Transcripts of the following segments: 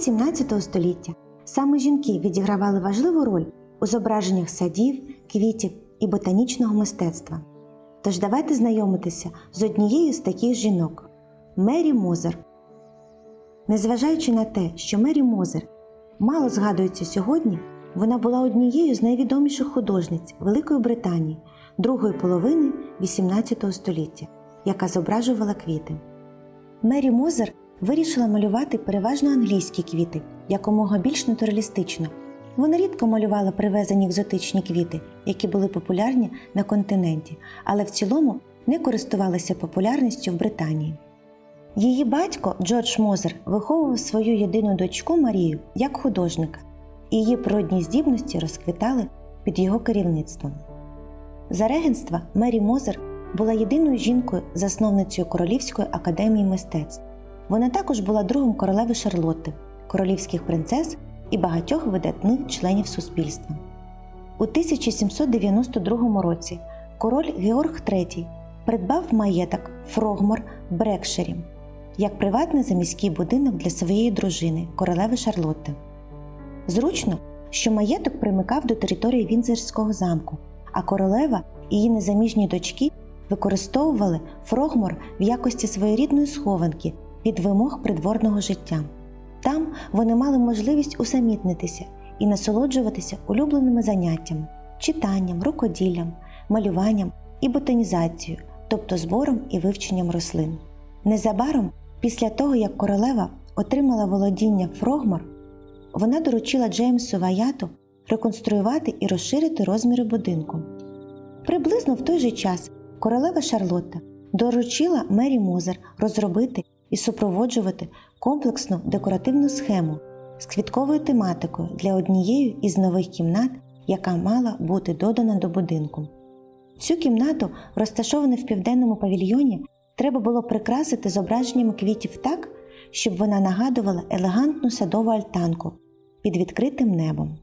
17 століття саме жінки відігравали важливу роль у зображеннях садів, квітів і ботанічного мистецтва. Тож давайте знайомитися з однією з таких жінок Мері Мозер. Незважаючи на те, що Мері Мозер мало згадується сьогодні, вона була однією з найвідоміших художниць Великої Британії другої половини XVIII століття, яка зображувала квіти. Мері Мозер вирішила малювати переважно англійські квіти якомога більш натуралістично. Вона рідко малювала привезені екзотичні квіти, які були популярні на континенті, але в цілому не користувалися популярністю в Британії. Її батько Джордж Мозер виховував свою єдину дочку Марію як художника, і її природні здібності розквітали під його керівництвом. За регенства Мері Мозер була єдиною жінкою, засновницею Королівської академії мистецтв. Вона також була другом королеви Шарлотти, королівських принцес і багатьох видатних членів суспільства. У 1792 році король Георг III придбав маєток Фрогмор в Брекширі як приватний заміський будинок для своєї дружини, королеви Шарлотти. Зручно, що маєток примикав до території Вінзерського замку, а королева і її незаміжні дочки використовували Фрогмор в якості своєрідної схованки від вимог придворного життя. Там вони мали можливість усамітнитися і насолоджуватися улюбленими заняттями, читанням, рукоділлям, малюванням і ботанізацією, тобто збором і вивченням рослин. Незабаром, після того як королева отримала володіння Фрогмор, вона доручила Джеймсу Ваяту реконструювати і розширити розміри будинку. Приблизно в той же час королева Шарлотта доручила Мері Мозер розробити і супроводжувати комплексну декоративну схему з квітковою тематикою для однієї із нових кімнат, яка мала бути додана до будинку. Цю кімнату, розташовану в південному павільйоні, треба було прикрасити зображеннями квітів так, щоб вона нагадувала елегантну садову альтанку під відкритим небом.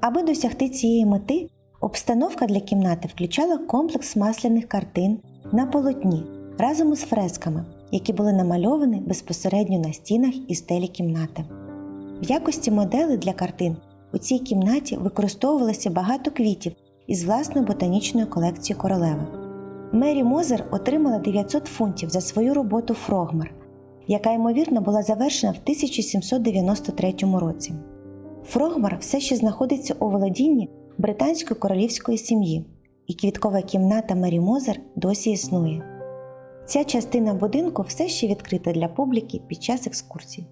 Аби досягти цієї мети, обстановка для кімнати включала комплекс масляних картин на полотні разом із фресками, які були намальовані безпосередньо на стінах і стелі кімнати. В якості модели для картин у цій кімнаті використовувалося багато квітів із власної ботанічної колекції королеви. Мері Мозер отримала 900 фунтів за свою роботу Фрогмер, яка ймовірно була завершена в 1793 році. Фрогмар все ще знаходиться у володінні британської королівської сім'ї, і квіткова кімната Мері Мозер досі існує. Ця частина будинку все ще відкрита для публіки під час екскурсій.